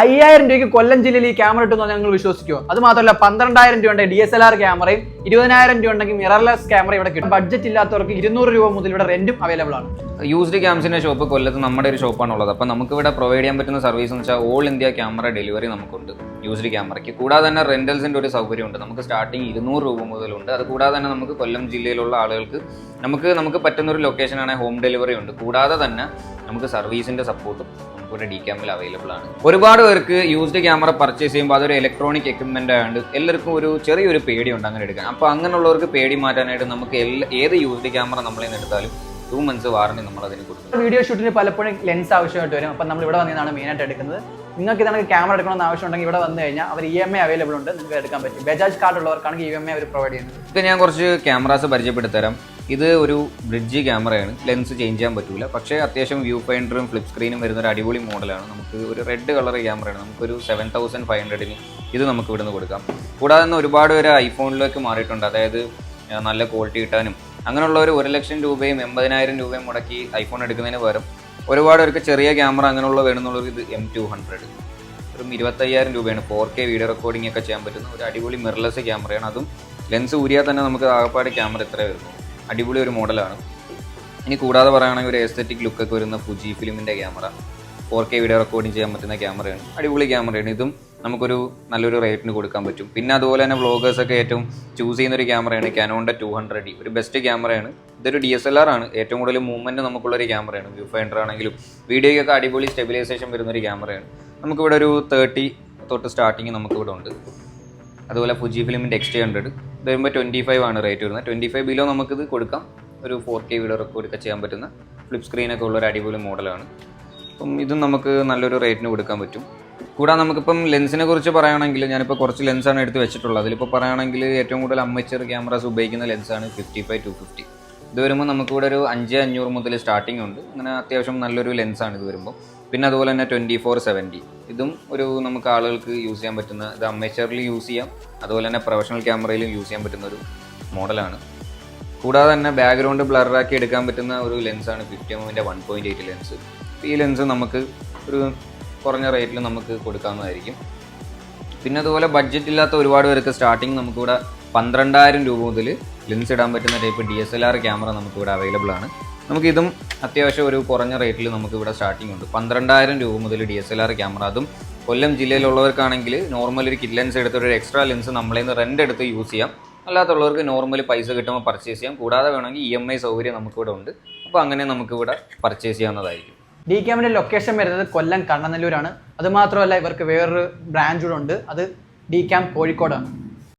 അയ്യായിരം രൂപയ്ക്ക് കൊല്ലം ജില്ലയിൽ ഈ ക്യാമറ ഇട്ടെന്ന് ഞങ്ങൾ വിശ്വസിക്കുമോ അത് മാത്രമല്ല പന്ത്രണ്ടായിരം രൂപ ഡി എസ് എൽ ആർ ക്യാമറയും ഇരുപതിനായിരം രൂപ ഉണ്ടെങ്കിൽ മിറർലെസ് ക്യാമറ ഇവിടെ കിട്ടും. ബഡ്ജറ്റ് ഇല്ലാത്തവർക്ക് ഇരുന്നൂറ് രൂപ മുതൽ ഇവിടെ റെന്റും അവൈലബിൾ ആണ്. യൂസ്ഡ് ക്യാംസിന്റെ ഷോപ്പ് കൊല്ലത്ത് നമ്മുടെ ഒരു ഷോപ്പാണ് ഉള്ളത്. അപ്പോൾ നമുക്ക് ഇവിടെ പ്രൊവൈഡ് ചെയ്യാൻ പറ്റുന്ന സർവീസ് എന്ന് വെച്ചാൽ ഓൾ ഇന്ത്യ ക്യാമറ ഡെലിവറി നമുക്കുണ്ട്. യൂസ്ഡ് ക്യാമറയ്ക്ക് കൂടാതെ തന്നെ റെന്റൽസിന്റെ ഒരു സൗകര്യമുണ്ട്. നമുക്ക് സ്റ്റാർട്ടിങ് ഇരുന്നൂറ് രൂപ മുതലുണ്ട്. അത് കൂടാതെ തന്നെ നമുക്ക് കൊല്ലം ജില്ലയിലുള്ള ആളുകൾക്ക് നമുക്ക് നമുക്ക് പറ്റുന്ന ഒരു ലൊക്കേഷൻ ആണെങ്കിൽ ഹോം ഡെലിവറി ഉണ്ട്. കൂടാതെ തന്നെ നമുക്ക് സർവീസിന്റെ സപ്പോർട്ടും നമുക്കിവിടെ ഡി ക്യാമിൽ അവൈലബിൾ ആണ്. ഒരുപാട് പേർക്ക് യൂസ്ഡ് ക്യാമറ പർച്ചേസ് ചെയ്യുമ്പോൾ അതൊരു ഇലക്ട്രോണിക് എക്യുപ്മെന്റ് ആയതുകൊണ്ട് എല്ലാവർക്കും ഒരു ചെറിയൊരു പേടിയുണ്ട് അങ്ങനെ എടുക്കാൻ. അപ്പോൾ അങ്ങനെയുള്ളവർക്ക് പേടി മാറ്റാനായിട്ട് നമുക്ക് എല്ലാ ഏത് യൂസ്ഡ് ക്യാമറ നമ്മളിൽ നിന്ന് എടുത്താലും ടു മന്ത്സ് വാറണ്ടി നമ്മൾ അതിന് കൊടുക്കും. വീഡിയോ ഷൂട്ടിന് പലപ്പോഴും ലെൻസ് ആവശ്യമായിട്ട് വരും. അപ്പം നമ്മൾ ഇവിടെ വന്നതാണ് മെയിനായിട്ട് എടുക്കുന്നത്. നിങ്ങൾക്ക് ഇതാണ് ക്യാമറ എടുക്കണമെന്ന് ആവശ്യമുണ്ടെങ്കിൽ ഇവിടെ വന്നു കഴിഞ്ഞാൽ അവർ ഇ എം ഐ അവൈലബിൾ ഉണ്ട്. നിങ്ങൾക്ക് എടുക്കാൻ പറ്റും. ബജാജ് കാർഡ് ഉള്ളവർക്കാണെങ്കിൽ ഇ എം ഐ അവർ പ്രൊവൈഡ് ചെയ്യുന്നത് ഇപ്പം ഞാൻ കുറച്ച് ക്യാമറാസ് പരിചയപ്പെടുത്തരാം. ഇത് ഒരു ബ്രിഡ്ജ് ക്യാമറയാണ് ലെൻസ് ചേഞ്ച് ചെയ്യാൻ പറ്റില്ല പക്ഷേ അത്യാവശ്യം വ്യൂ ഫൈൻഡറും ഫ്ലിപ്പ് സ്ക്രീനും വരുന്ന ഒരു അടിപൊളി മോഡലാണ് നമുക്ക് ഒരു റെഡ് കളർ ക്യാമറയാണ് നമുക്കൊരു സെവൻ തൗസൻഡ് ഫൈവ് ഹൺഡ്രഡിന് ഇത് നമുക്ക് ഇവിടുന്ന് കൊടുക്കാം. കൂടാതെ തന്നെ ഒരുപാട് പേര് ഐഫോണിലേക്ക് മാറിയിട്ടുണ്ട്. അതായത് നല്ല ക്വാളിറ്റി കിട്ടാനും. അങ്ങനെയുള്ള ഒരു ലക്ഷം രൂപയും എൺപതിനായിരം രൂപയും മുടക്കി ഐഫോൺ എടുക്കുന്നതിന് പകരം ഒരുപാട് പേർക്ക് ചെറിയ ക്യാമറ അങ്ങനെയുള്ള വേണമെന്നുള്ളവർക്ക് ഇത് എം ടു ഹൺഡ്രഡ് ഒരു ഇരുപത്തയ്യായിരം രൂപയാണ്. ഫോർ കെ വീഡിയോ റെക്കോർഡിംഗ് ഒക്കെ ചെയ്യാൻ പറ്റുന്ന ഒരു അടിപൊളി മിറർലെസ് ക്യാമറയാണ് അതും ലെൻസ് ഊരിയാൽ തന്നെ നമുക്ക് ആകപ്പാട് ക്യാമറ ഇത്രയേ വരുന്നു അടിപൊളി ഒരു മോഡലാണ്. ഇനി കൂടാതെ പറയുകയാണെങ്കിൽ ഒരു എസ്തറ്റിക് ലുക്കൊക്കെ വരുന്ന Fuji ഫിലിമിന്റെ camera four K video recording ചെയ്യാൻ പറ്റുന്ന ക്യാമറയാണ് അടിപൊളി ക്യാമറയാണ് ഇതും നമുക്കൊരു നല്ലൊരു റേറ്റിന് കൊടുക്കാൻ പറ്റും. പിന്നെ അതുപോലെ തന്നെ വ്ളോഗേഴ്സൊക്കെ ഏറ്റവും ചൂസ് ചെയ്യുന്ന ഒരു ക്യാമറയാണ് കാനോണിന്റെ ടു ഹൺഡ്രഡ് ഡി ഒരു ബെസ്റ്റ് ക്യാമറയാണ് ഇതൊരു ഡി എസ് എൽ ആർ ആണ്. ഏറ്റവും കൂടുതൽ മൂവ്മെന്റ് നമുക്കുള്ളൊരു ക്യാമറയാണ് വ്യൂ ഫൈൻഡർ ആണെങ്കിലും വീഡിയോയ്ക്കൊക്കെ അടിപൊളി സ്റ്റെബിലൈസേഷൻ വരുന്ന ഒരു ക്യാമറയാണ് നമുക്കിവിടെ ഒരു തേർട്ടി തൊട്ട് സ്റ്റാർട്ടിങ് നമുക്കിവിടെ ഉണ്ട്. അതുപോലെ ഫുജി ഫിലിമിന്റെ എക്സ് ഹൺഡ്രഡ് ഇത് വരുമ്പോൾ ട്വന്റി ഫൈവ് ആണ് റേറ്റ് വരുന്നത്. ട്വന്റി ഫൈവ് ബിലോ നമുക്കിത് കൊടുക്കാം. ഒരു ഫോർ കെ വീഡിയോ റെക്കോർഡൊക്കെ ചെയ്യാൻ പറ്റുന്ന ഫ്ലിപ്പ് സ്ക്രീനൊക്കെ ഉള്ള ഒരു അടിപൊളി മോഡലാണ് അപ്പം ഇതും നമുക്ക് നല്ലൊരു റേറ്റിന് കൊടുക്കാൻ പറ്റും. കൂടാതെ നമുക്കിപ്പം ലെൻസിനെ കുറിച്ച് പറയുകയാണെങ്കിൽ ഞാനിപ്പോൾ കുറച്ച് ലെൻസാണ് എടുത്ത് വെച്ചിട്ടുള്ളത്. അതിലിപ്പോൾ പറയുകയാണെങ്കിൽ ഏറ്റവും കൂടുതൽ അമ്മച്ചർ ക്യാമറാസ് ഉപയോഗിക്കുന്ന ലെൻസാണ് ഫിഫ്റ്റി ഫൈവ് ടു ഫിഫ്റ്റി ഇത് വരുമ്പോൾ നമുക്കിവിടെ ഒരു അഞ്ച് അഞ്ഞൂറ് മുതൽ സ്റ്റാർട്ടിംഗ് ഉണ്ട്. അങ്ങനെ അത്യാവശ്യം നല്ലൊരു ലെൻസാണ് ഇത് വരുമ്പോൾ പിന്നെ അതുപോലെ തന്നെ ട്വന്റി ഫോർ സെവന്റി ഇതും ഒരു നമുക്ക് ആളുകൾക്ക് യൂസ് ചെയ്യാൻ പറ്റുന്ന ഇത് അമ്മേച്ചറിൽ യൂസ് ചെയ്യാം. അതുപോലെ തന്നെ പ്രൊഫഷണൽ ക്യാമറയിലും യൂസ് ചെയ്യാൻ പറ്റുന്ന ഒരു മോഡലാണ് കൂടാതെ തന്നെ ബാക്ക്ഗ്രൗണ്ട് ബ്ലറാക്കി എടുക്കാൻ പറ്റുന്ന ഒരു ലെൻസാണ് ഫിഫ്റ്റി എമ്മിന്റെ വൺ പോയിന്റ് എയ്റ്റ് ലെൻസ് ഈ ലെൻസ് നമുക്ക് ഒരു കുറഞ്ഞ റേറ്റിൽ നമുക്ക് കൊടുക്കാവുന്നതായിരിക്കും. പിന്നെ അതുപോലെ ബഡ്ജറ്റ് ഇല്ലാത്ത ഒരുപാട് പേർക്ക് സ്റ്റാർട്ടിങ് നമുക്കിവിടെ പന്ത്രണ്ടായിരം രൂപ മുതൽ ലെൻസ് ഇടാൻ പറ്റുന്ന type D S L R camera നമുക്കിവിടെ അവൈലബിൾ ആണ്. നമുക്കിതും അത്യാവശ്യം ഒരു കുറഞ്ഞ റേറ്റിൽ നമുക്കിവിടെ സ്റ്റാർട്ടിംഗ് ഉണ്ട്. പന്ത്രണ്ടായിരം രൂപ മുതൽ D S L R camera അതും കൊല്ലം ജില്ലയിലുള്ളവർക്കാണെങ്കിൽ നോർമൽ ഒരു കിറ്റ് ലെൻസ് എടുത്തിട്ട് ഒരു എക്സ്ട്രാ ലെൻസ് നമ്മളെ നിന്ന് റെന്റ് എടുത്ത് യൂസ് ചെയ്യാം. അല്ലാത്തുള്ളവർക്ക് നോർമൽ പൈസ കിട്ടുമ്പോൾ പർച്ചേസ് ചെയ്യാം. കൂടാതെ വേണമെങ്കിൽ ഇ എം ഐ സൗകര്യം നമുക്കിവിടെ ഉണ്ട്. അപ്പോൾ അങ്ങനെ നമുക്കിവിടെ പർച്ചേസ് ചെയ്യാവുന്നതായിരിക്കും. ഡി ക്യാമിന്റെ ലൊക്കേഷൻ വരുന്നത് കൊല്ലം കണ്ണനല്ലൂരാണ്. അതുമാത്രമല്ല ഇവർക്ക് വേറൊരു ബ്രാഞ്ച് ഉണ്ട്. അത് ഡി ക്യാം കോഴിക്കോടാണ്.